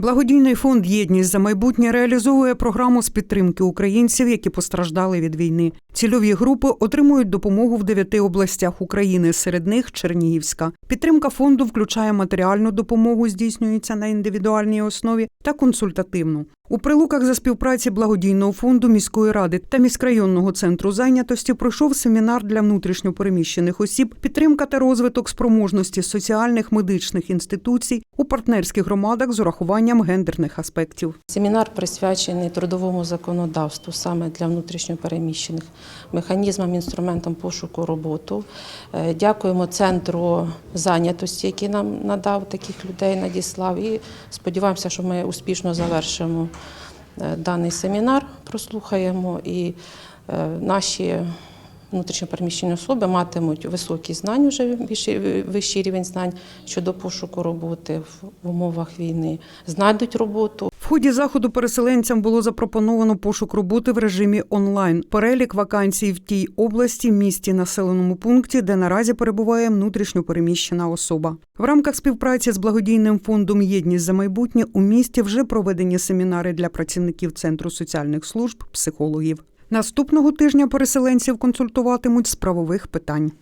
Благодійний фонд Єдність за майбутнє реалізовує програму з підтримки українців, які постраждали від війни. Цільові групи отримують допомогу в дев'яти областях України, серед них Чернігівська. Підтримка фонду включає матеріальну допомогу, здійснюється на індивідуальній основі та консультативну. У прилуках за співпраці благодійного фонду міської ради та міськрайонного центру зайнятості пройшов семінар для внутрішньопереміщених осіб, підтримка та розвиток спроможності соціальних медичних інституцій у партнерських громадах з урахуванням гендерних аспектів. Семінар присвячений трудовому законодавству саме для внутрішньопереміщених механізмам, інструментам пошуку роботу. Е, Дякуємо центру зайнятості, який нам надав таких людей, надіслав. І сподіваємося, що ми успішно завершимо даний семінар, прослухаємо і е, наші. Внутрішньопереміщені особи матимуть високі знання, вже вищий, вищий рівень знань щодо пошуку роботи в, умовах війни, знайдуть роботу, ході заходу переселенцям було запропоновано пошук роботи в режимі онлайн. Перелік вакансій в тій області, місті, населеному пункті, де наразі перебуває внутрішньопереміщена особа. В рамках співпраці з благодійним фондом Єдність за майбутнє у місті вже проведені семінари для працівників центру соціальних служб, психологів. Наступного тижня переселенців консультуватимуть з правових питань.